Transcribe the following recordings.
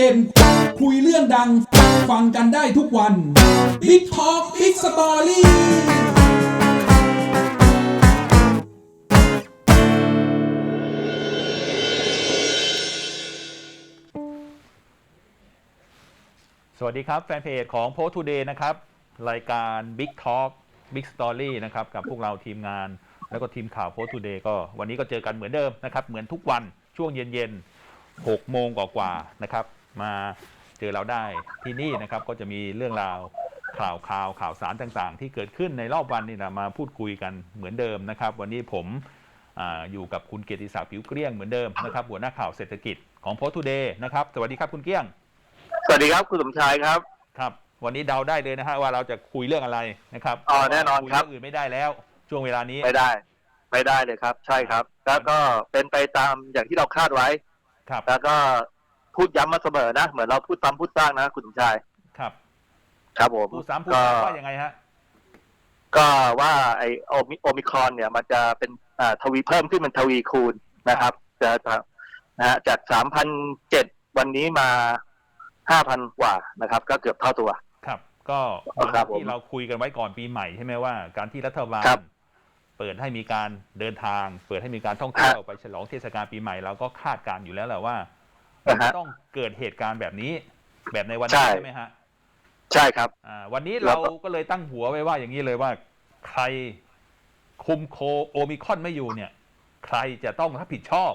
เด่น คุยเรื่องดัง ฟังกันได้ทุกวัน Big Talk Big Story สวัสดีครับ แฟนเพจของ Post Today นะครับ รายการ Big Talk Big Story นะครับ กับพวกเราทีมงาน แล้วก็ทีมข่าว Post Today ก็วันนี้ก็เจอกันเหมือนเดิมนะครับ เหมือนทุกวันช่วงเย็นๆ6โมงกว่าๆนะครับ มาเจอเราได้ที่นี่นะครับก็จะมีเรื่องราวข่าวข่าวข่าวสารต่างๆ ที่เกิดขึ้นในรอบวันนี่นะมาพูดคุยกันเหมือนเดิมนะครับ วันนี้ผมอาอยู่กับคุณเกียรติศักดิ์ผิวเกลี้ยงเหมือนเดิมนะครับหัวหน้าข่าวเศรษฐกิจของ Post Today นะครับสวัสดีครับคุณเกลี้ยง สวัสดีครับคุณสมชายครับครับ วันนี้เดาได้เลยนะฮะว่าเราจะคุยเรื่องอะไรนะครับอ๋อแน่นอนครับยเรื่องอื่นไม่ได้แล้ว ช่วงเวลานี้ไม่ได้ไม่ได้เลยครับ ใช่ครับ แล้วก็เป็นไปตามอย่างที่เราคาดไว้ครับแล้วก็ พูดย้ำมาเสมอนะ เหมือนเราพูดซ้ำพูดซากนะ คุณสมชาย ครับครับผมผู้สามผู้ก็สามว่ายังไงฮะ ก็ว่าไอโอมิโอมิครอนเนี่ย มันจะเป็นอ่าทวีเพิ่มขึ้นเป็นทวีคูณนะครับจะนะฮะจากสามพันเจ็ดวันนี้มาห้าพันกว่านะครับ ก็เกือบเท่าตัว ครับ ก็ครับผมที่เราคุยกันไว้ก่อนปีใหม่ใช่ไหมว่า การที่รัฐบาล ครับ เปิดให้มีการเดินทาง เปิดให้มีการท่องเที่ยวไปฉลองเทศกาลปีใหม่เราก็คาดการณ์อยู่แล้วแหละว่ามันนะฮะ ต้องเกิดเหตุการณ์แบบนี้ แบบในวันใช่นี้ใช่ไหมฮะใช่ครับอ่าวันนี้แล้เราวก็ก็เลยตั้งหัวไว้ว่าอย่างนี้เลยว่า ใครคุมโคโอมิครอนไม่อยู่เนี่ย ใครจะต้องรับผิดชอบ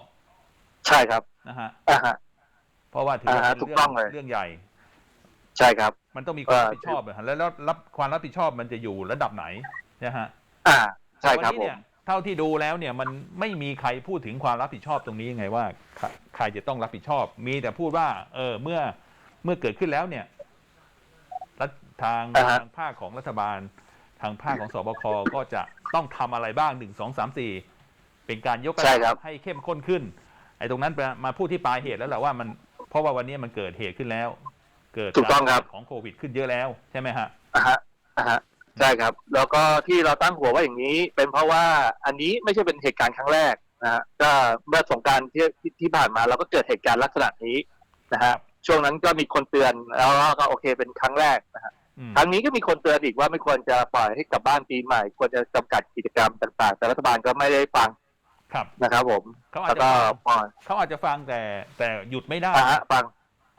ใช่ครับนะฮะอ่าฮะเพราะว่าถือว่าอ่าฮะเป็นถูกเรื่ต้องเลยเรื่องใหญ่ ใช่ครับ มันต้องมีความอ่ารับผิดชอบอะฮะแล้วแล้วรับความรับผิดชอบมันจะอยู่ระดับไหนนะฮะ อ่า ใช่แต่ครับวันนี้ผม เนี่ยเท่าที่ดูแล้วเนี่ยมันไม่มีใครพูดถึงความรับผิดชอบตรงนี้ยังไงว่าใครใครจะต้องรับผิดชอบ มีแต่พูดว่า เออเมื่อเมื่อเกิดขึ้นแล้วเนี่ยรัฐทางอ่าฮะ ทางภาคของรัฐบาล ทางภาคของสบคก็จะต้องทำอะไรบ้างหนึ่งสองสามสี่เป็นการยกระใช่ดัครับบ ให้เข้มข้นขึ้น ไอ้ตรงนั้นมามาพูดที่ปลายเหตุแล้วแหละว่ามันเพราะว่าวันนี้มันเกิดเหตุขึ้นแล้ว เกิดถูกต้องครับาะบาดของโควิด ขึ้นเยอะแล้วใช่ไหมฮะ อ่าฮะอ่าฮะ ใช่ครับ แล้วก็ที่เราตั้งหัวว่าอย่างนี้ เป็นเพราะว่าอันนี้ไม่ใช่เป็นเหตุการณ์ครั้งแรกนะฮะก็เมื่อสงกรารที่ที่ที่ผ่านมาเราก็เกิดเหตุการณ์ลักษณะนี้นะฮะช่วงนั้นก็มีคนเตือนแล้วก็โอเคเป็นครั้งแรกนะฮะอืมครั้งนี้ก็มีคนเตือนอีกว่าไม่ควรจะปล่อยให้กลับบ้านปีใหม่ ควรจะจำกัดกิจกรรมต่างๆ แต่รัฐบาลก็ไม่ได้ฟังครับนะครับผมเขาอาจแล้วจะก็ฟังปล่อยเขาอาจจะฟังแต่แต่หยุดไม่ได้อ่าฮะฟัง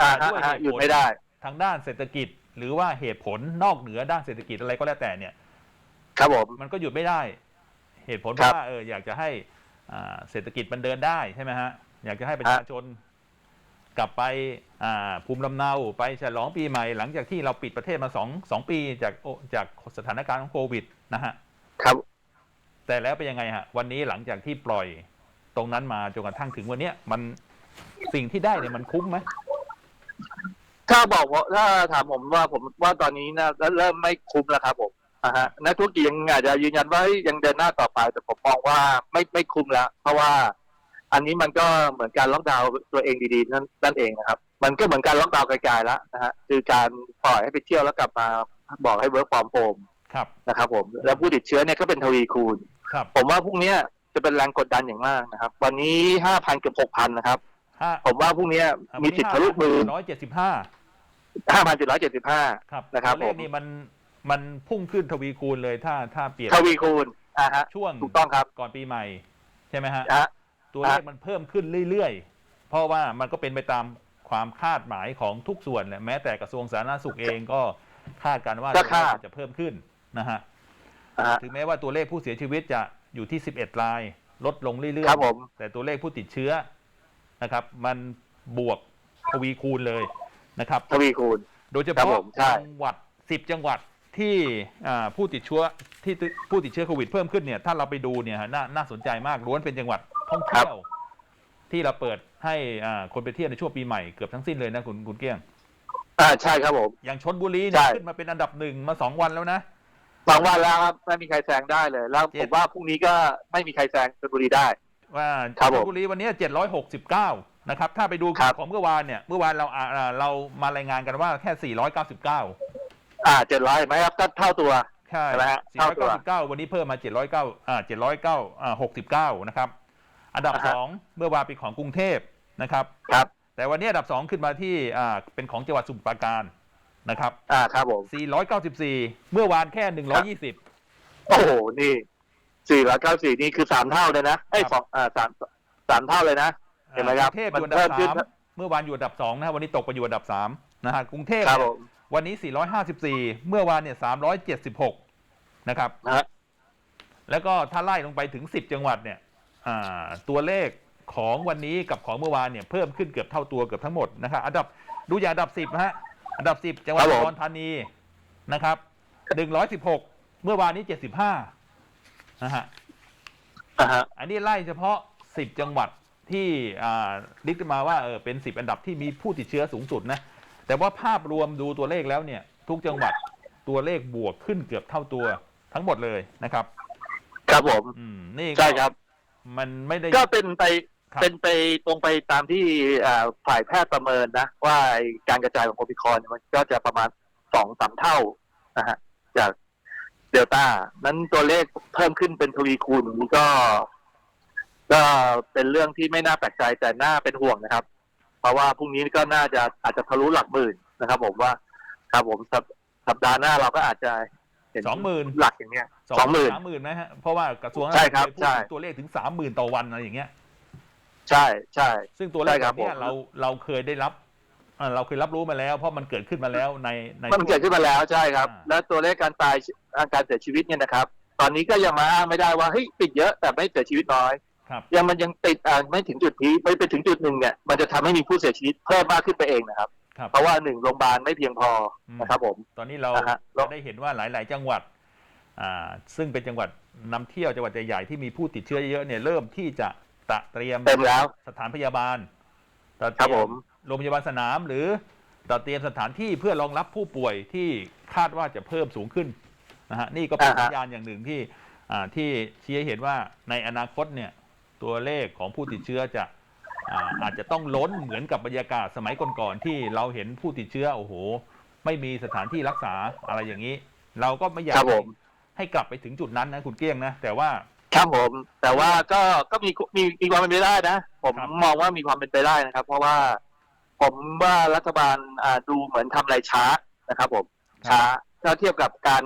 อ่าฮะด้วยอ่าฮะเหตุผลหยุดไม่ได้ ทางด้านเศรษฐกิจ หรือว่าเหตุผลนอกเหนือด้านเศรษฐกิจอะไรก็แล้วแต่เนี่ย ครับผม มันก็หยุดไม่ได้ เหตุผลเพครัราะบว่าเอออยากจะให้อ่าเศรษฐกิจมันเดินได้ใช่ไหมฮะอยากจะให้ประชาชน กลับไปอ่าภูมิลำเนาไปฉลองปีใหม่ หลังจากที่เราปิดประเทศมาสองสองปีจากโอจากสถานการณ์ของโควิดนะฮะ ครับ แต่แล้วเป็นยังไงฮะ วันนี้หลังจากที่ปล่อยตรงนั้นมาจนกระทั่งถึงวันเนี้ยมันสิ่งที่ได้เนี่ยมันคุ้มไหม ถ้าบอกว่าถ้าถามผมว่าผมว่าตอนนี้นะเริ่มไม่คุ้มแล้วครับผมอ่าฮะนักธุรกิจยังอาจจะยืนยันว่าเฮ้ยยังเดินหน้าต่อไป แต่ผมมองว่าไม่ไม่คุ้มแล้ว เพราะว่าอันนี้มันก็เหมือนการล็อกดาวน์ตัวเองดีๆนั่นนั่นเองนะครับ มันก็เหมือนการล็อกดาวน์ไกลๆแล้วนะฮะคือการปล่อยให้ไปเที่ยวแล้วกลับมาบอกให้เวิร์กฟอร์มโฮมครับนะครับ ผมแล้วผู้ติดเชื้อเนี่ยก็เป็นทวีคูณ ครับ ผมว่าพรุ่งเนี้ยจะเป็นแรงกดดันอย่างมากนะครับ วันนี้ห้าพันเกือบหกพันนะครับ ห้าผมว่าพรุ่งเนี้ยมีสิทธิ์ทะลุหมือร้อยเจ็ดสิบห้าห้าพันเจ็ดร้อยเจ็ดสิบห้าครับนะครับตัวเลผขมนี่มันมันพุ่งขึ้นทวีคูณเลยถ้าถ้าเปรียบทวีคูณอ่าฮะช่วงถูกต้องครับก่อนปีใหม่ ใช่ไหมฮะนะฮะตัวเลขมันเพิ่มขึ้นเรื่อยๆ เพราะว่ามันก็เป็นไปตามความคาดหมายของทุกส่วนแหละแม้แต่กระทรวงสาธารณสุขเองก็คาดกันว่าก็ตัวเลคาขดมันจะเพิ่มขึ้นนะฮะอ่าฮะถึงแม้ว่าตัวเลขผู้เสียชีวิตจะอยู่ที่ 11 ราย ลดลงเรื่อยครับผมแต่ตัวเลขผู้ติดเชื้อ นะครับ มันบวกทวีคูณเลยนะครับ ทวีคูณ โดยเฉครับพาะผมใช่ จังหวัด 10 จังหวัดที่อ่าผู้ติดเชื้อที่ติผู้ติดเชื้อโควิดเพิ่มขึ้นเนี่ยถ้าเราไปดูเนี่ยฮะน่าน่าสนใจมากล้วนเป็นจังหวัดท่องเที่ยว ที่เราเปิดให้อ่าคนไปเที่ยวในช่วงปีใหม่เกือบทั้งสิ้นเลยนะคุณคุณเกี้ยง อ่าใช่ครับผม อย่างชนบุรีเนี่ยใช่ขึ้นมาเป็นอันดับหนึ่งมาสองวันแล้วนะบางวันแล้วครับไม่มีใครแซงได้เลย แล้วเจ็ผด มว่าพรุ่งนี้ก็ไม่มีใครแซงชลบุรีได้ ว่าครับชผมนบุรีวันนี้ 769 นะครับ ถ้าไปดูครับของเมื่อวานเนี่ย เมื่อวานเราอ่าอ่าเรามารายงานกันว่าแค่ 499 อ่าเจ็ดร้อยไหมครับก็เท่าตัวใช่ใช่ไหมฮะเท่าตัว499 วันนี้เพิ่มมา 709 อ่า 709 อ่า 69 นะครับ อันดับอ่าฮะสองเมื่อวานเป็นของกรุงเทพนะครับ ครับ แต่วันนี้อันดับ2ขึ้นมาที่อ่าเป็นของจังหวัดสมุพรปราการนะครับ อ่า ครับผม494 เมื่อวานแค่ 120 โอ้โห นี่ สี่ร้อยเก้าสี่นี่คือสามเท่าเลยนะไอ้ยครับสองอ่าสามสามเท่าเลยนะ เห็นไหมครับกรุงเทพอมันยู่อันดัเพิ่บมขึ้นสามเมื่อวานอยู่อันดับ2นะฮะวันนี้ตกไปอยู่อันดับ3นะฮะกรุงเทพครับเนี่ผยมวันนี้ 454 เมื่อวานเนี่ย376 นะครับ นะฮะแล้วก็ถ้าไล่ลงไปถึง 10 จังหวัดเนี่ยอ่าตัวเลขของวันนี้กับของเมื่อวานเนี่ยเพิ่มขึ้นเกือบเท่าตัวเกือบทั้งหมดนะครับอันดับดูอย่างอันดับ 10นะฮะอันดับ 10 จังหวัดครัอุบผมดรธานีนะครับ 116 เมื่อวานนี้ 75 นะฮะอ่าฮะอันนี้ไล่เฉพาะ10จังหวัดที่อ่าลิสต์มาว่าเออเป็น10อันดับที่มีผู้ติดเชื้อสูงสุดนะแต่ว่าภาพรวมดูตัวเลขแล้วเนี่ย ทุกจังหวัดตัวเลขบวกขึ้นเกือบเท่าตัวทั้งหมดเลยนะครับ ครับผม อืมนี่ก็ใช่ครับ มันไม่ได้ ก็เป็นไปครับ เป็นไปตรงไปตามที่อ่าฝ่ายแพทย์ประเมินนะ ว่าไอ้การกระจายของโอมิครอนเนี่ยมันก็จะประมาณสองสามเท่านะฮะจาก เดลต้านั้นตัวเลขเพิ่มขึ้นเป็นทวีคูณนี่ก็ ก็เป็นเรื่องที่ไม่น่าแปลกใจแต่น่าเป็นห่วงนะครับ เพราะว่าพรุ่งนี้ก็น่าจะอาจจะทะลุหลักหมื่นนะครับ ผมว่า ครับผมสัปสัปดาห์หน้าเราก็อาจจะเห็นสองหมื่นหลักอย่างเนี้ยสองหมื่นสามหมื่นนะฮะเพราะว่ากระทรวงใช่ครับเคยพูดใช่ถึงตัวเลขถึงสามหมื่นต่อวันอะไรอย่างเงี้ย ใช่ใช่ซึ่งตัวเลขใช่คแบรับบเนี้ยผมเราเราเคยได้รับ อ่าเราเคยรับรู้มาแล้ว เพราะมันเกิดขึ้นมาแล้วในในมันเกิดขึ้นมาแล้วใช่ครับอ่าแล้วตัวเลขการตายการเสียชีวิตเนี่ยนะครับ ตอนนี้ก็ยังมาอ้างไม่ได้ว่าเฮ้ยติดเยอะแต่ไม่เสียชีวิตน้อยครับยังมันยังติดอ่าไม่ถึงจุดพีคไม่ไปถึงจุดหนึ่งเนี่ยมันจะทำให้มีผู้เสียชีวิตเพิ่มมากขึ้นไปเองนะครับครับเพราะว่าหนึ่งโรงพยาบาลไม่เพียงพออมนะครับ ผม ตอนนี้เราอ่าฮะจะได้เห็นว่าหลาย ๆ จังหวัดอ่าซึ่งเป็นจังหวัดนำเที่ยวจังหวัดใหญ่ ๆ ที่มีผู้ติดเชื้อเยอะๆเนี่ยเริ่มที่จะตระเตรียมเต็มแล้วสถานพยาบาล ตระเตครับรียผมโรงพยาบาลสนามหรือตระเตรียมสถานที่เพื่อรองรับผู้ป่วยที่คาดว่าจะเพิ่มสูงขึ้นนะฮะนี่ก็เป็นอ่าฮะสัญญาณอย่างหนึ่งที่อ่าที่ชี้ให้เห็นว่าในอนาคตเนี่ยตัวเลขของผู้ติดเชื้อจะอ่าอาจจะต้องล้นเหมือนกับบรรยากาศสมัยก่อนๆที่เราเห็นผู้ติดเชื้อโอ้โห ไม่มีสถานที่รักษาอะไรอย่างนี้ เราก็ไม่อยาคกรับผมให้กลับไปถึงจุดนั้นนะคุณเกี้ยงนะ แต่ว่า ครับผม แต่ว่าก็ก็มีมีมีความเป็นไปได้นะ ผมครับมองว่ามีความเป็นไปได้นะครับ เพราะว่าผมว่ารัฐบาลอ่าดูเหมือนทำอะไรช้านะครับ ผมช้าถ้าเทียบกับการ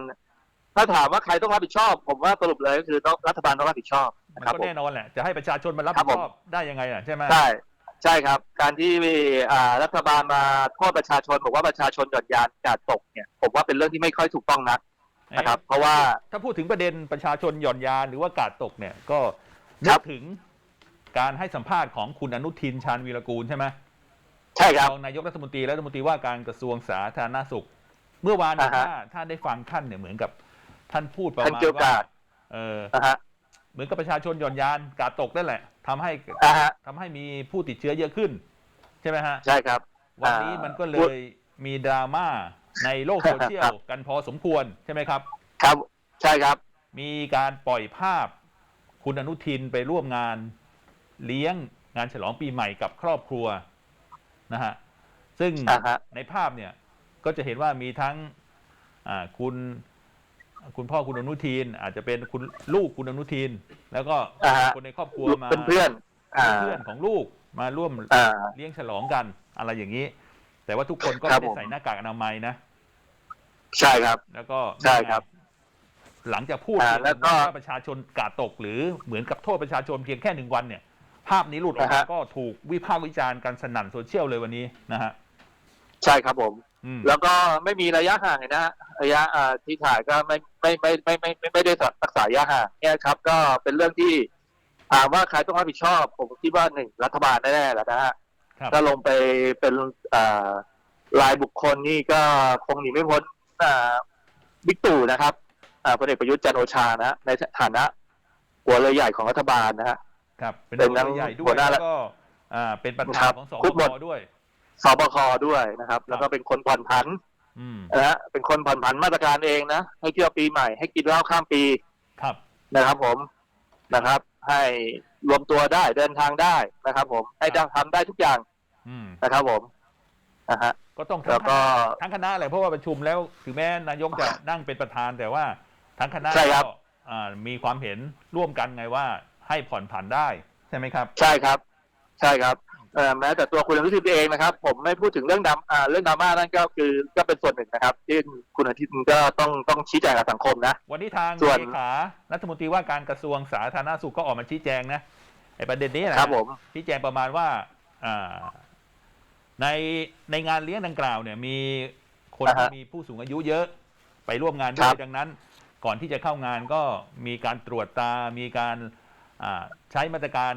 ถ้าถามว่าใครต้องรับผิดชอบ ผมว่าสรุปเลยก็คือต้องรัฐบาลต้องรับผิดชอบมันนะครับก็ผม แน่นอนแหละ จะให้ประชาชนมารับครัผิบดผมชอบได้ยังไงอะใช่ไหมใช่ใช่ครับ การที่อ่ารัฐบาลมาโทษประชาชนบอกว่าประชาชนหย่อนยานกาดตกเนี่ย ผมว่าเป็นเรื่องที่ไม่ค่อยถูกต้องนัก นะครับเพราะว่าถ้าพูดถึงประเด็นประชาชนหย่อนยานหรือว่ากาดตกเนี่ยก็คนึรักบถึงการให้สัมภาษณ์ของคุณอนุทินชาญวีรกูลใช่ไหมใช่ครับรองนายกรัฐมนตรีและรัฐมนตรีว่าการกระทรวงสาธารณสุข เมื่อวานเนยอ่าฮะถ้าถ้าได้ฟังท่านเนี่ยเหมือนกับ ท่านพูดประท่านมาณเกี่ยวว่ากับเออนะฮะเหมือนกับประชาชนหย่อนยานกาดตกนั่นแหละทำให้อ่าฮะทำให้มีผู้ติดเชื้อเยอะขึ้น ใช่ไหมฮะใช่ครับ วันนี้มันก็เลยมีดราม่า ในโลกโซเชียลกันพอสมควรใช่ไหมครับ ครับใช่ครับ มีการปล่อยภาพ คุณอนุทินไปร่วมงานเลี้ยงงานฉลองปีใหม่กับครอบครัวนะฮะซึ่งอ่าฮะในภาพเนี่ยก็จะเห็นว่ามีทั้งอ่าคุณคุณพ่อคุณอนุทิน อาจจะเป็นคุณลูกคุณอนุทิน แล้วก็อ่าฮะคนในครอบครัวมาเพื่อนๆอ่าเพื่อนของลูกมาร่วมอ่าเลี้ยงฉลองกันอะไรอย่างนี้ แต่ว่าทุกคนก็ครัไม่บได้ผมใส่หน้ากากอนามัยนะ ใช่ครับ แล้วก็ใช่ครับ หลังจากพูดอ่าเกี่ยวแล้วก็กับว่าประชาชนกาดตก หรือเหมือนกับโทษประชาชนเพียงแค่หนึ่งวันเนี่ย ภาพนี้หลุดออกอ่ามาฮะ ก็ถูกวิพากษ์วิจารณ์กันสนั่นโซเชียลเลยวันนี้นะฮะใช่ครับผม อืม แล้วก็ไม่มีระยะห่างเลยนะฮะระยะอ่าที่ถ่ายก็ไม่ไม่ไม่ไม่ไม่ไม่ไม่ได้รักษาระยะห่างเนี่ยครับ ก็เป็นเรื่องที่ถามว่าใครต้องรับผิดชอบ ผมคิดว่าหนึ่งรัฐบาลแน่ๆแหละนะฮะครับ ถ้าลงไปเป็นอ่ารายบุคคลนี่ก็คงหนีไม่พ้นอ่าบิ๊กตู่นะครับอ่าพลเอกประยุทธ์จันทร์โอชานะฮะในฐานะหัวเรือใหญ่ของรัฐบาลนะฮะครับ เป็นเป็นหัวทั้งเรือใหญ่ด้วหัยวหน้าแล้วก็อ่าเป็นประธาครันบของสคุบมหมดคด้วยสบคด้วยนะครับ แล้วก็เป็นคนผ่อนผันอืมนะฮะเป็นคนผ่อนผันมาตรการเองนะให้เที่ยวปีใหม่ให้กินเหล้าข้ามปีครับนะครับผมนะครับ ให้ รวมตัวได้เดินทางได้นะครับ ผมให้ได้ทำได้ทุกอย่างอืมนะครับ ผมนะฮะ ก็ต้องแล้วก็ทั้งคณะเลยเพราะว่าประชุมแล้วถึงแม้นายกจะนั่งเป็นประธานแต่ว่าทั้งคณะใช่ครับ ก็อ่ามีความเห็นร่วมกันไงว่าให้ผ่อนผันได้ใช่ไหมครับ ใช่ครับ ใช่ครับเอ่อ แม้แต่ตัวคุณอนุทินเองนะครับ ผมไม่พูดถึงเรื่องดราอ่าเรื่องดราม่านั่นก็คือก็เป็นส่วนหนึ่งนะครับ ที่คุณอนุทินก็ต้องต้องชี้แจงกับสังคมนะ วันนี้ทางส่วนเลขารัฐมนตรีว่าการกระทรวงสาธารณสุขก็ออกมาชี้แจงนะไอ้ประเด็นนี้นะครับผมชี้แจงประมาณว่าอ่าในในงานเลี้ยงดังกล่าวเนี่ยมีคนอ่าที่ฮะมีผู้สูงอายุเยอะไปร่วมงานด้ครัวยบดังนั้น ก่อนที่จะเข้างานก็มีการตรวจตา มีการอ่าใช้มาตรการ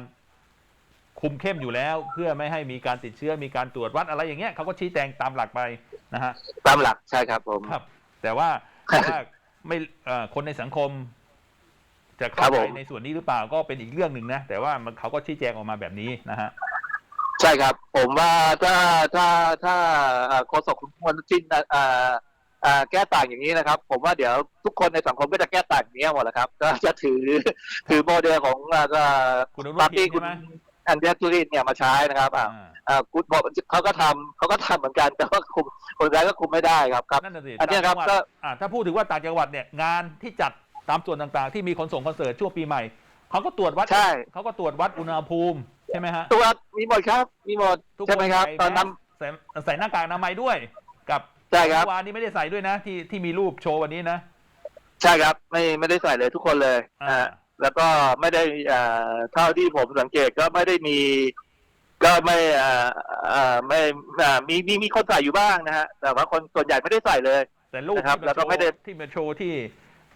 คุมเข้มอยู่แล้ว เพื่อไม่ให้มีการติดเชื้อมีการตรวจวัดอะไรอย่างเงี้ยเขาก็ชี้แจงตามหลักไปนะฮะตามหลักใช่ครับผมครับ แต่ว่าครับแต่ว่าไม่เอ่อคนในสังคม จะครัเข้าบใจผมในส่วนนี้หรือเปล่าก็เป็นอีกเรื่องหนึ่งนะ แต่ว่ามันเขาก็ชี้แจงออกมาแบบนี้นะฮะใช่ครับ ผมว่าถ้าถ้าถ้าอ่าโฆษกคุณอนุทินอ่าอ่าแก้ต่างอย่างนี้นะครับ ผมว่าเดี๋ยวทุกคนในสังคมก็จะแก้ต่างอย่างนี้หมดแหละครับ ก็จะถือถือโมเดลของอ่าอ่าคุณอนุปาร์ทิตี้นคุใช่ณไหม อันเดรจูรินเนี่ยมาใช้นะครับอ่าอ่าอ่าคุณบอกเขาก็ทำเขาก็ทำเหมือนกันแต่ว่าคุมคนร้ายก็คุมไม่ได้ครับครับนั่นน่ะสิอันเนี้ยครับต่างจังหวัดก็อ่าถ้าพูดถึงว่าต่างจังหวัดเนี่ยงานที่จัดตามส่วนต่างๆ ที่มีขนส่งคอนเสิร์ตช่วงปีใหม่เขาก็ตรวจวัดใช่เขาก็ตรวจวัดอุณหภูมิใช่ไหมฮะตัวมีหมดครับ มีหมดทุกใช่ไหมครับใส่ตอนนั้นแมสใส่ใส่หน้ากากอนามัยด้วย กับใช่ครับเมื่อวานนี้ไม่ได้ใส่ด้วยนะ ที่ที่มีรูปโชว์วันนี้นะ ใช่ครับ ไม่ไม่ได้ใส่เลยทุกคนเลยอ่าอ่า แล้วก็ไม่ได้อ่าเท่าที่ผมสังเกตก็ไม่ได้มี ก็ไม่อ่าอ่าไม่อ่ามีมีมีคนใส่อยู่บ้างนะฮะแต่ว่าคนส่วนใหญ่ไม่ได้ใส่เลย แต่รูปนะครับที่แล้วก็มาโชไม่ได้ว์ที่มาโชว์ที่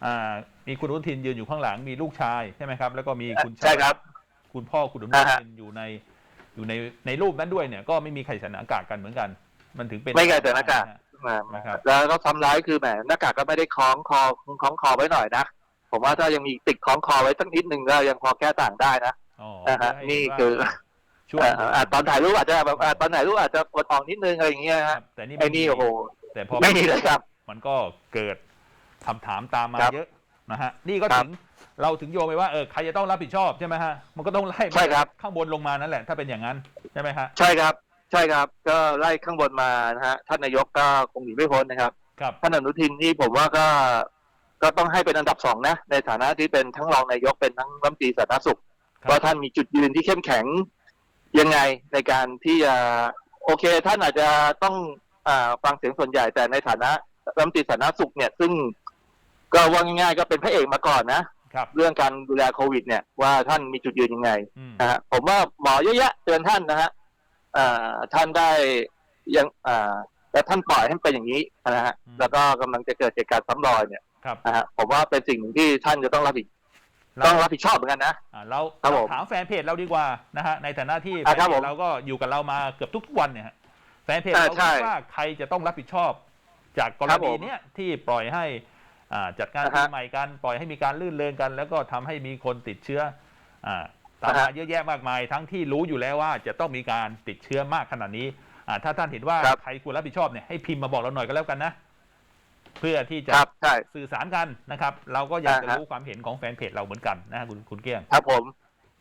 อ่ามีคุณอนุทินยืนอยู่ข้างหลังมีลูกชายใช่ไหมครับ แล้วก็มีคุณใช่ครับ คุณพ่อคุณอนุอ่าฮะทินอยู่ในอยู่ในในรูปนั้นด้วยเนี่ย ก็ไม่มีใครใส่หน้ากากกันเหมือนกัน มันถึงเป็นไม่ใส่หน้ากากฮะอ่านะครับแล้วก็ทำร้ายคือแหมหน้ากากก็ไม่ได้คล้องคอคล้องคอไว้หน่อยนะ ผมว่าถ้ายังมีติดคล้องคอไว้สักนิดหนึ่งก็ยังพอแก้ต่างได้นะอ๋อนะฮะเพื่ให้นี่ว่าคือช่วงอ่าอ่าตอนถ่ายรูปอาจจะแบบอ่าตอนถ่ายรูปอาจจะปวดออกนิดนึงอะไรอย่างเงี้ยครัฮะบแต่นี่ไอ้นี่โอ้โหแต่พอไม่มีเลยครับ มันก็เกิดคำถามตามมาครับเยอะนะฮะนี่ก็ครับถึงเราถึงโยงไปว่าเออใครจะต้องรับผิดชอบใช่ไหมฮะมันก็ต้องไล่ใช่ครับข้างบนลงมานั่นแหละ ถ้าเป็นอย่างนั้นใช่ไหมฮะใช่ครับ ใช่ครับ ก็ไล่ข้างบนมานะฮะท่านนายกก็คงหนีไม่พ้นนะครับครับท่านอนุทินนี่ผมว่าก็ ก็ต้องให้เป็นอันดับสองนะ ในฐานะที่เป็นทั้งรองนายกเป็นทั้งรัฐมนตรีสาธารณสุขครับว่าท่านมีจุดยืนที่เข้มแข็งยังไงในการที่จะโอเค ท่านอาจจะต้องอาฟังเสียงส่วนใหญ่แต่ในฐานะรัฐมนตรีสาธารณสุขเนี่ยซึ่งก็ว่าง่ายๆก็เป็นพระเอกมาก่อนนะครับเรื่องการดูแลโควิด เนี่ยว่าท่านมีจุดยืนยังไงอืมนะฮะผมว่าหมอเยอะแยะเตือนท่านนะฮะอ่าท่านได้ยังอ่าแต่ท่านปล่อยให้มันเป็นอย่างนี้นะฮะอืมแล้วก็กำลังจะเกิดเหตุการณ์ซ้ำรอยเนี่ย ครับนะฮะผมว่าเป็นสิ่งหนึ่งที่ท่านจะต้องรับผิดเราต้องรับผิดชอบเหมือนกันนะ อ่าเราครับเราผมถามแฟนเพจเราดีกว่านะฮะในฐานะที่แฟอ่านคเพรับผจมเราก็อยู่กับเรามาเกือบทุกๆวันเนี่ยฮะแฟนเพจอ่าเราใช่คิดว่าใครจะต้องรับผิดชอบ จากกรครับผณีมเนี้ยที่ปล่อยให้อ่าจัดการอ่าปีฮะใหม่กันปล่อยให้มีการลื่นเริงกัน แล้วก็ทำให้มีคนติดเชื้ออ่าตามอ่ามาฮะเยอะแยะมากมาย ทั้งที่รู้อยู่แล้วว่าจะต้องมีการติดเชื้อมากขนาดนี้อ่าถ้าท่านเห็นว่าครับ ใครควรรับผิดชอบเนี่ยให้พิมพ์มาบอกเราหน่อยก็แล้วกันนะ เพื่อที่จะครับใช่ สื่อสารกันนะครับ เราก็อยากจะอ่าฮะรู้ความเห็นของแฟนเพจเราเหมือนกันนะฮะคุณคุณเกี้ยงครับผม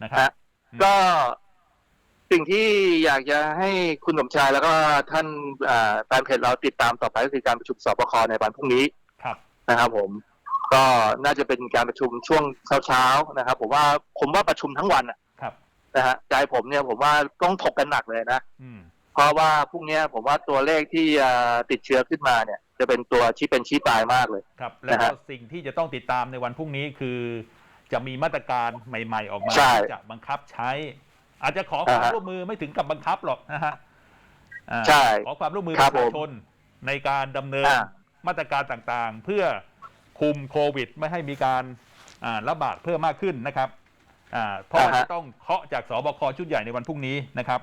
นะครับ ฮะ อืม ก็สิ่งที่อยากจะให้คุณสมชายแล้วก็ท่านอ่าแฟนเพจเราติดตามต่อไปก็คือการประชุมสบคในวันพรุ่งนี้ครับ นะครับ ผม ก็น่าจะเป็นการประชุมช่วงเช้าๆนะครับ ผมว่าผมว่าประชุมทั้งวันอะครับ นะฮะใจผมเนี่ยผมว่าต้องถกกันหนักเลยนะ อืมเพราะว่าพรุ่งเนี้ยผมว่าตัวเลขที่อ่าติดเชื้อขึ้นมาเนี่ย จะเป็นตัวชี้เป็นชี้ตายมากเลย ครับ แล้วนะก็ฮะสิ่งที่จะต้องติดตามในวันพรุ่งนี้คือ จะมีมาตรการใหม่ ๆ ออกมาใช่ที่จะบังคับใช้ อาจจะขอความอ่าฮะร่วมมือไม่ถึงกับบังคับหรอกนะฮะอ่าใช่ขอความร่วมมือคปรับระชาชนในการดำเนินอ่า มาตรการต่างๆ เพื่อคุมโควิด ไม่ให้มีการอ่าระบาดเพิ่มมากขึ้นนะครับอ่าเพราะว่าอ่าฮะจะต้องเคาะจากสบคชุดใหญ่ในวันพรุ่งนี้นะครับ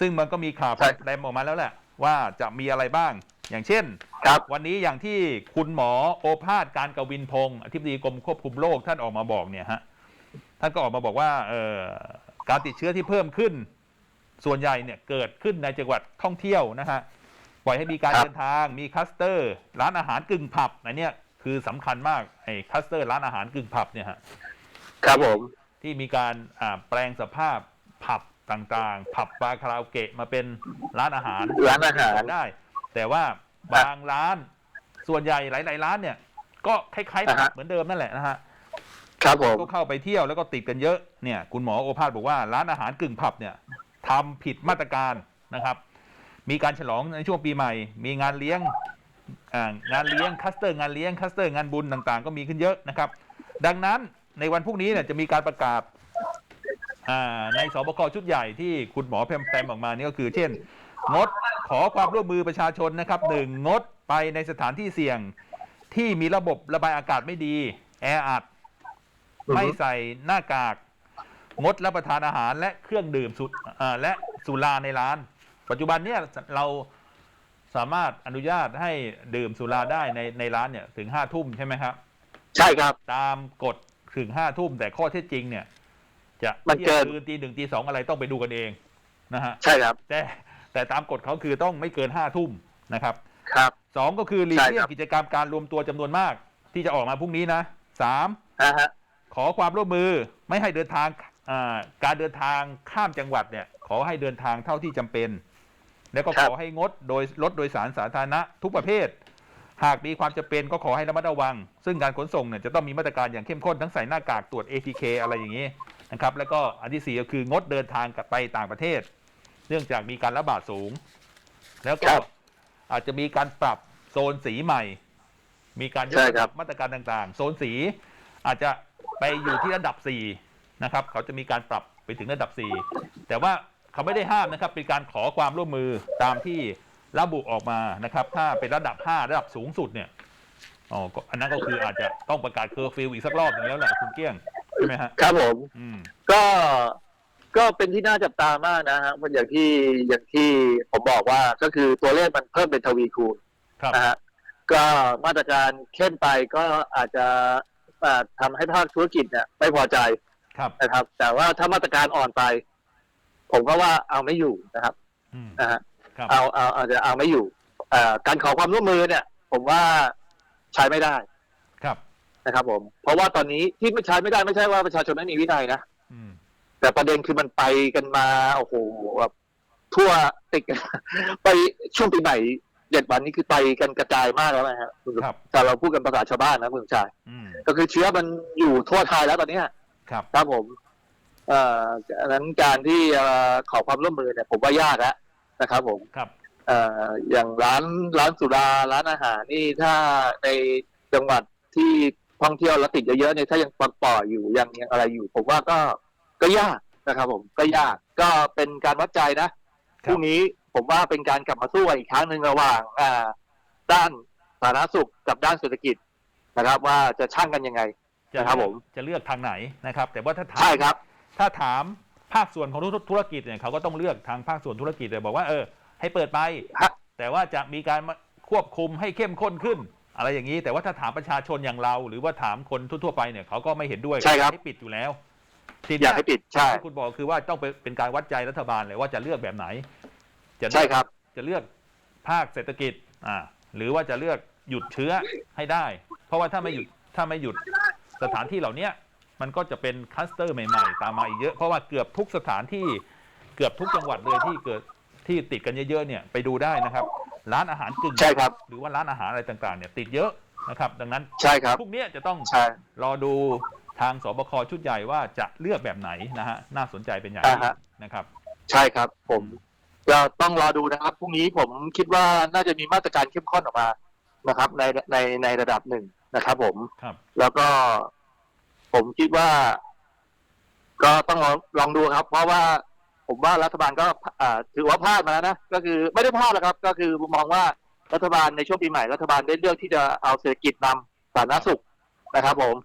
ซึ่งมันก็มีข่าวใช่แรมออกมาแล้วแหละว่าจะมีอะไรบ้าง อย่างเช่น ครับวันนี้อย่างที่คุณหมอโอภาสการกวินพงศ์อธิบดีกรมควบคุมโรคท่านออกมาบอกเนี่ยฮะท่านก็ออกมาบอกว่าเอ่อการติดเชื้อที่เพิ่มขึ้น ส่วนใหญ่เนี่ยเกิดขึ้นในจังหวัดท่องเที่ยวนะฮะปล่อยให้มีการครับ เดินทางมีคลัสเตอร์ ร้านอาหารกึ่งผับอันเนี้ยคือสำคัญมากไอ้คลัสเตอร์ร้านอาหารกึ่งผับเนี่ยฮะ ครับผม ที่มีการอ่าแปลงสภาพผับต่างๆ ผับบาร์คาราโอเกะมาเป็นร้านอาหารร้านอาหาร ได้ แต่ว่าบางร้าน ส่วนใหญ่หลาย ๆ ร้านเนี่ย ก็คล้ายๆอ่าผัฮะบเหมือนเดิมนั่นแหละนะฮะครับผมก็เข้าไปเที่ยวแล้วก็ติดกันเยอะเนี่ย คุณหมอโอภาสบอกว่าร้านอาหารกึ่งผับเนี่ยทำผิดมาตรการนะครับ มีการฉลองในช่วงปีใหม่ มีงานเลี้ยงอ่างานเลี้ยงคัสเตอร์งานเลี้ยงคัสเตอร์งานบุญต่างๆ ก็มีขึ้นเยอะนะครับ ดังนั้นในวันพรุ่งนี้เนี่ยจะมีการประกาศอ่าในสบคชุดใหญ่ที่คุณหมอแพรมๆออกมานี่ก็คือ เช่น งดขอความร่วมมือประชาชนนะครับหนึ่งงดไปในสถานที่เสี่ยงที่มีระบบระบายอากาศไม่ดี แออัดอือฮึไม่ใส่หน้ากาก งดรับประทานอาหารและเครื่องดื่มสุอ่าและสุราในร้าน ปัจจุบันเนี่ยเราสามารถอนุญาตให้ดื่มสุราได้ในในร้านเนี่ย ถึงห้าทุ่มใช่ไหมครับ ใช่ครับ ตามกฎถึงห้าทุ่มแต่ข้อเท็จจริงเนี่ย จะมันเกินที่ยงคืนตีหนึ่งตีสองอะไรต้องไปดูกันเองนะฮะใช่ครับ แต่ แต่ตามกฎเขาคือต้องไม่เกินห้าทุ่มนะครับครับ สองก็คือหลีกใช่เลี่ยคงรับกิจกรรมการรวมตัวจำนวนมาก ที่จะออกมาพรุ่งนี้นะสามอ่าฮะขอความร่วมมือไม่ให้เดินทางอ่าการเดินทางข้ามจังหวัดเนี่ย ขอให้เดินทางเท่าที่จำเป็น แล้วก็ครัขบอให้งดโดยรถโดยสารสาธารณะทุกประเภท หากมีความจำเป็นก็ขอให้ระมัดระวัง ซึ่งการขนส่งเนี่ยจะต้องมีมาตรการอย่างเข้มข้นทั้งใส่หน้ากากตรวจ ATK อะไรอย่างนี้นะครับ แล้วก็อันที่สี่ก็คืองดเดินทางกลับไปต่างประเทศเนื่องจากมีการระบาดสูง แล้วก็ครับอาจจะมีการปรับโซนสีใหม่ มีการยกใช่ระครัดับบ มาตรการต่างๆ โซนสีอาจจะไปอยู่ที่ระดับ4นะครับ เขาจะมีการปรับไปถึงระดับ 4 แต่ว่าเขาไม่ได้ห้ามนะครับ เป็นการขอความร่วมมือตามที่ระบุออกมานะครับ ถ้าเป็นระดับ 5 ระดับสูงสุดเนี่ยอ๋อก็อันนั้นก็คืออาจจะต้องประกาศเคอร์ฟิวอีกสักรอบหนึงแล้วแหละคุณเกี้ยงใช่ไหมฮะ ครับผม อืม ก็ ก็เป็นที่น่าจับตามากนะฮะมันอย่างที่อย่างที่ผมบอกว่าก็คือตัวเลขมันเพิ่มเป็นทวีคูณครับนะฮะก็มาตรการเข้มไปก็อาจจะอ่าทำให้ภาคธุรกิจเนี่ยไม่พอใจครับนะครับ แต่ว่าถ้ามาตรการอ่อนไป ผมก็ว่าเอาไม่อยู่นะครับอืม นะฮะครับ เอาเอาอาจจะเอาไม่อยู่อ่าการขอความร่วมมือเนี่ย ผมว่าใช้ไม่ได้ครับนะครับ ผม เพราะว่าตอนนี้ที่ไม่ใช้ไม่ได้ไม่ใช่ว่าประชาชนไม่มีวินัยนะ อืม แต่ประเด็นคือมันไปกันมาโอ้โหแบบทั่วติดกันไปช่วงปีใหม่เจ็ดวันนี้คือไปกันกระจายมากแล้วนะฮะคุณครับแต่เราพูดกันภาษาชาวบ้านนะคุณสมชายอืมก็คือเชื้อมันอยู่ทั่วไทยแล้วตอนเนี้ยครับครับผมเอ่อดังนั้นการที่เอ่อขอความร่วมมือเนี่ยผมว่ายากแล้วนะครับ ผมครับเอ่ออย่างร้านร้านสุราร้านอาหารนี่ถ้าในจังหวัดที่ท่องเที่ยวแล้วติดเยอะๆเนี่ยถ้ายังปล่อยๆอยู่ยังยังอะไรอยู่ ผมว่าก็ ก็ยากนะครับผมก็ยากก็เป็นการวัดใจนะพรุ่งนี้ผมว่าเป็นการกลับมาสู้กันอีกครั้งหนึ่งระหว่างอ่าด้านสาธารณสุขกับด้านเศรษฐกิจนะครับ ว่าจะช่างกันยังไงจะนะครับผมจะเลือกทางไหนนะครับ แต่ว่าถ้าถามใช่ครับ ถ้าถามภาคส่วนของธุรธุรกิจเนี่ยเขาก็ต้องเลือกทางภาคส่วนธุรกิจเลยบอกว่าเออ ให้เปิดไปฮะแต่ว่าจะมีการมาควบคุมให้เข้มข้นขึ้น อะไรอย่างนี้ แต่ว่าถ้าถามประชาชนอย่างเรา หรือว่าถามคนทั่วๆไปเนี่ยเขาก็ไม่เห็นด้วยใช่ครับให้ปิดอยู่แล้ว ทีอเนี้ยากให้ปิดใช่ที่คุณบอกคือว่าต้องไปเป็นการวัดใจรัฐบาลเลยว่าจะเลือกแบบไหน จะเลืใช่อกครับ จะเลือกภาคเศรษฐกิจอ่าหรือว่าจะเลือกหยุดเชื้อให้ได้ เพราะว่าถ้าไม่หยุดถ้าไม่หยุดสถานที่เหล่าเนี้ยมันก็จะเป็นคลัสเตอร์ใหม่ๆ ตามมาอีกเยอะเพราะว่าเกือบทุกสถานที่เกือบทุกจังหวัดเลยที่เกิดที่ติดกันเยอะๆเนี่ยไปดูได้นะครับ ร้านอาหารกึ่งใช่ครับหรือว่าร้านอาหารอะไรต่างๆเนี่ยติดเยอะนะครับ ดังนั้นใช่ครับพวกเนี้ยจะต้องใช่รอดู ทางสบคชุดใหญ่ว่าจะเลือกแบบไหนนะฮะน่าสนใจเป็นอย่างอ่ายิ่งฮะนะครับ ใช่ครับ ผมก็ต้องรอดูนะครับพรุ่งนี้ผมคิดว่าน่าจะมีมาตรการเข้มข้นออกมานะครับ ในในในระดับหนึ่งนะครับ ผมครับ แล้วก็ผมคิดว่า ก็ต้องลองลองดูครับ เพราะว่าผมว่ารัฐบาลก็อ่าถือว่าพลาดมาแล้วนะก็คือไม่ได้พลาดหรอกครับ ก็คือมองว่ารัฐบาลในช่วงปีใหม่รัฐบาลได้เลือกที่จะเอาเศรษฐกิจนำสาธารณสุขนะครับ ผม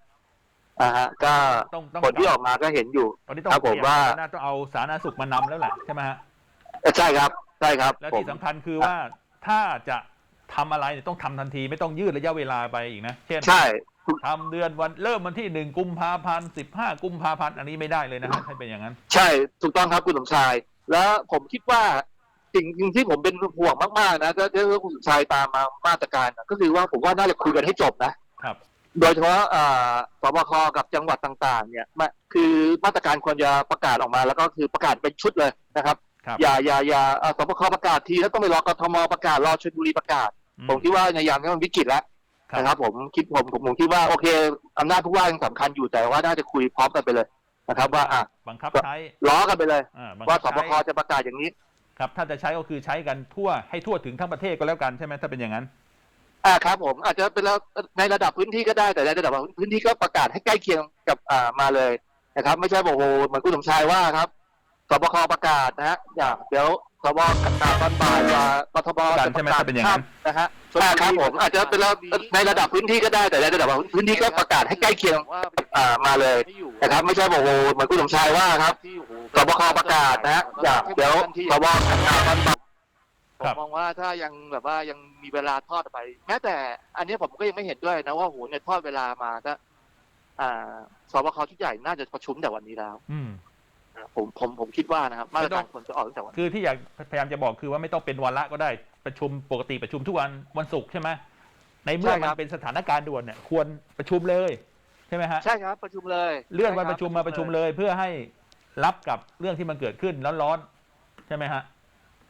อ่าฮะก็ต้องต้อง ผลที่ออกมาก็เห็นอยู่ตอนนี้ต้องครับผมเปลี่ยนว่าแล้วนะต้องเอาสาธารณสุขมานำแล้วแหละใช่ไหมฮะใช่ครับใช่ครับและผม ที่สำคัญคือว่าถ้าจะทำอะไรเนี่ยต้องทำทันทีไม่ต้องยืดระยะเวลาไปอีกนะ เช่นใช่ ทำเดือนวันเริ่มวันที่หนึ่งกุมภาพันธ์สิบห้ากุมภาพันธ์อันนี้ไม่ได้เลยนะฮะให้เป็นอย่างนั้น ใช่ถูกต้องครับคุณสมชาย แล้วผมคิดว่าสิ่งหนึ่งที่ผมเป็นห่วงมากๆนะก็คือคุณสมชายตามมามาตรการนะก็คือว่าผมว่าน่าจะคุยกันให้จบนะครับ โดยเฉพาะอ่าสบคกับจังหวัดต่าง ๆ เนี่ยมาคือมาตรการควรจะประกาศออกมา แล้วก็คือประกาศเป็นชุดเลยนะครับครับอย่าอย่าอย่าอ่าสบคประกาศทีแล้วต้องไปรอกทมประกาศรอชลบุรีประกาศอืผมคิดว่าในยามนี้มันวิกฤตแล้วครับนะครับผมคิดผมผมผมคิดว่าโอเคอำนาจผู้ว่ายังสำคัญอยู่แต่ว่าน่าจะคุยพร้อมกันไปเลยนะครับว่าอะบังคับใช้ล้อกันไปเลยอ่บังว่าคับสบใช้คจะประกาศอย่างนี้ ครับถ้าจะใช้ก็คือใช้กันทั่วให้ทั่วถึงทั้งประเทศก็แล้วกันใช่ไหมถ้าเป็นอย่างนั้น อ่าครับผมอาจจะเป็นแล้วในระดับพื้นที่ก็ได้ แต่ในระดับพื้นที่ก็ประกาศให้ใกล้เคียงกับอ่ามาเลยนะครับ ไม่ใช่บอกโอ้โหเหมือนคุณสมชายว่าครับสบคประกาศนะฮะอย่างเดี๋ยวสบคประกาศตอนบ่ายว่ากทบกันจะใช่ปไหมระกาศถ้าเป็นอย่างนั้นนะฮะอ่าครับผมอาจจะเป็นแล้วในระดับพื้นที่ก็ได้แต่ในระดับพื้นที่ก็ประกาศให้ใกล้เคียงอ่ามาเลยนะครับ ไม่ใช่บอกโอ้โหเหมือนคุณสมชายว่าครับสบคประกาศนะฮะอย่างเดี๋ยวสบคประกาศตอนบ่าย ผครัมบมองว่าถ้ายังแบบว่ายังมีเวลาทอดไป แม้แต่ อันนี้ผมก็ยังไม่เห็นด้วยนะว่าโหเนี่ยทอดเวลามาถ้าอ่าสบคชุดใหญ่น่าจะประชุมแต่วันนี้แล้ว อืมนะผมผมผมคิดว่านะครับมาตรการควรจะออกตั้งแต่วันนี้คือที่อยากพยายามจะบอกคือว่าไม่ต้องเป็นวันละก็ได้ประชุมปกติประชุมทุกวันวันศุกร์ใช่ไหมในเมื่อมันเป็นสถานการณ์ด่วนเนี่ยควรประชุมเลยใช่ไหมฮะใช่ครับประชุมเลย เลื่อนวันใคประชุมมาประชุมเลย เพื่อให้รับกับเรื่องที่มันเกิดขึ้นร้อนๆใช่ไหมฮะ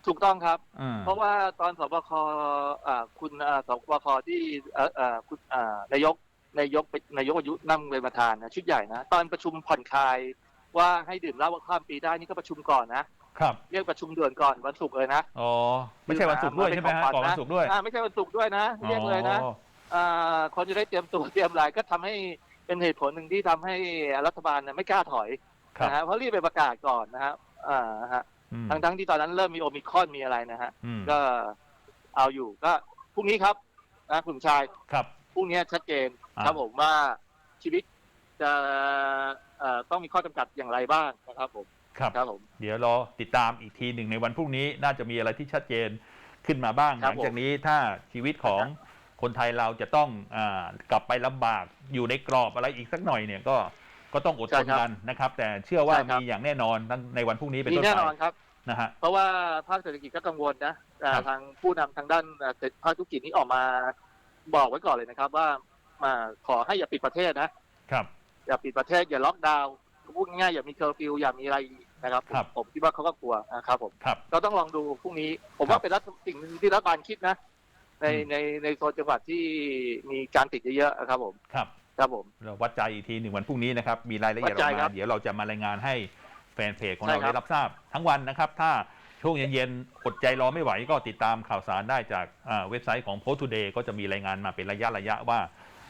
ถูกต้องครับอืมเพราะว่าตอนสบคอ่าคุณอ่าสบคที่เอ่อเอ่อคุณอ่านายกนายกนายกอายุนั่งเป็นประธานนะชุดใหญ่นะ ตอนประชุมผ่อนคลายว่าให้ดื่มเหล้าข้ามปีได้นี่ก็ประชุมก่อนนะครับเรียกประชุมด่วนก่อนวันศุกร์เลยนะอ๋อไม่ใช่วันศุกร์ด้วยใช่ไหมฮะก่อนวันศุกร์ด้วยอ่าไม่ใช่วันศุกร์ด้วยนะเรียกเลยนะอ๋ออ่าคนจะได้เตรียมตัวเตรียมอะไรก็ทำให้เป็นเหตุผลหนึ่งที่ทำให้รัฐบาลเนี่ยไม่กล้าถอย ครับ นะฮะเพราะรีบไปประกาศก่อนนะฮะอ่าฮะอืม ทั้งทั้งๆที่ตอนนั้นเริ่มมีโอมิครอนมีอะไรนะฮะ อืม ก็เอาอยู่ก็พรุ่งนี้ครับนะคุณชายครับ พรุ่งนี้ชัดเจนอ่า ครับผมว่าชีวิตจะเอ่อต้องมีข้อจำกัดอย่างไรบ้างนะครับผมครับ ครับผม เดี๋ยวรอติดตามอีกทีหนึ่งในวันพรุ่งนี้น่าจะมีอะไรที่ชัดเจนขึ้นมาบ้างคหรับลังจากนี้ถ้าชีวิตของคนไทยเราจะต้องอากลับไปลำบากอยู่ในกรอบอะไรอีกสักหน่อยเนี่ยก็ ก็ต้องอดทนกันนะครับ แต่เชื่อว่ามีอย่างแน่นอนตั้งในวันพรุ่งนี้เป็นมีต้นแน่ไปนอนครับ นะฮะ เพราะว่าภาคเศรษฐกิจก็กังวลนะอ่าครับ ทางผู้นำทางด้านเอ่อเศรษฐภาคธุรกิจนี้ออกมาบอกไว้ก่อนเลยนะครับ ว่ามาขอให้อย่าปิดประเทศนะครับ อย่าปิดประเทศอย่าล็อกดาวน์พูดง่ายๆอย่ามีเคอร์ฟิวอย่ามีอะไรนะครับ ครับ ผมคิดว่าเขาก็กลัวนะครับผมครับ เราต้องลองดูพรุ่งนี้ ผมครัว่าบเป็นรัฐสิ่งหนึ่งที่รัฐบาลคิดนะ ในอืม ในในโซนจังหวัดที่มีการติดเยอะๆนะครับผม ครับ ครับผมเราวัดใจอีกทีหนึ่งวันพรุ่งนี้นะครับ มีรายละเอียดอวัอดกใจครัมาบเดี๋ยวเราจะมารายงานให้แฟนเพจของใช่เราครับได้รับทราบทั้งวันนะครับ ถ้าช่วงเย็นๆอดใจรอไม่ไหวก็ติดตามข่าวสารได้จากอ่าเว็บไซต์ของ Post Today ก็จะมีรายงานมาเป็นระยะระยะว่า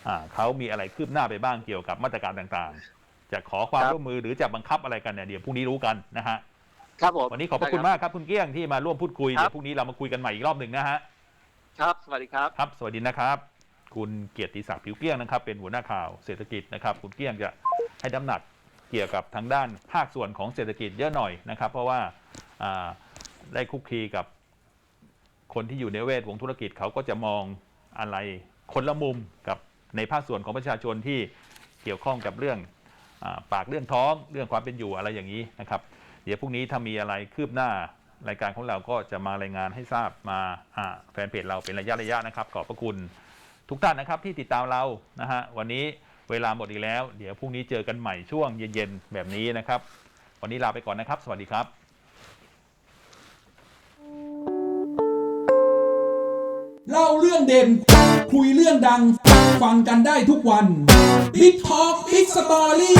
อ่าเขามีอะไรคืบหน้าไปบ้างเกี่ยวกับมาตรการต่างๆ จะขอความร่วมมือหรือจะบังคับอะไรกันเนี่ยเดี๋ยวพรุ่งนี้รู้กันนะฮะครับผมวันนี้ขอบพระคุณมากครับคุณเกี้ยงที่มาร่วมพูดคุยครับเดี๋ยวพรุ่งนี้เรามาคุยกันใหม่อีกรอบหนึ่งนะฮะครับ สวัสดีครับครับ สวัสดีนะครับ คุณเกียรติศักดิ์ผิวเกี้ยงนะครับ เป็นหัวหน้าข่าวเศรษฐกิจนะครับ คุณเกี้ยงจะให้น้ำหนักเกี่ยวกับทางด้านภาคส่วนของเศรษฐกิจเยอะหน่อยนะครับ เพราะว่าได้คุกคีกับคนที่อยู่ในเวทวงธุรกิจเขาก็จะมองอะไรคนละมุมกับในภาคส่วนของประชาชนที่เกี่ยวข้องกับเรื่องอปากเรื่องท้องเรื่องความเป็นอยู่อะไรอย่างนี้นะครับ เดี๋ยวพรุ่งนี้ถ้ามีอะไรคืบหน้ารายการของเราก็จะมารายงานให้ทราบมาแฟนเพจเราเป็นระยะระยะนะครับ ขอบพระคุณ ทุกท่านนะครับที่ติดตามเรานะฮะวันนี้เวลาหมดอีกแล้ว เดี๋ยวพรุ่งนี้เจอกันใหม่ช่วงเย็นๆแบบนี้นะครับ วันนี้ลาไปก่อนนะครับ สวัสดีครับเล่าเรื่องเด่น คุยเรื่องดัง ฟังกันได้ทุกวัน Big Talk Big Story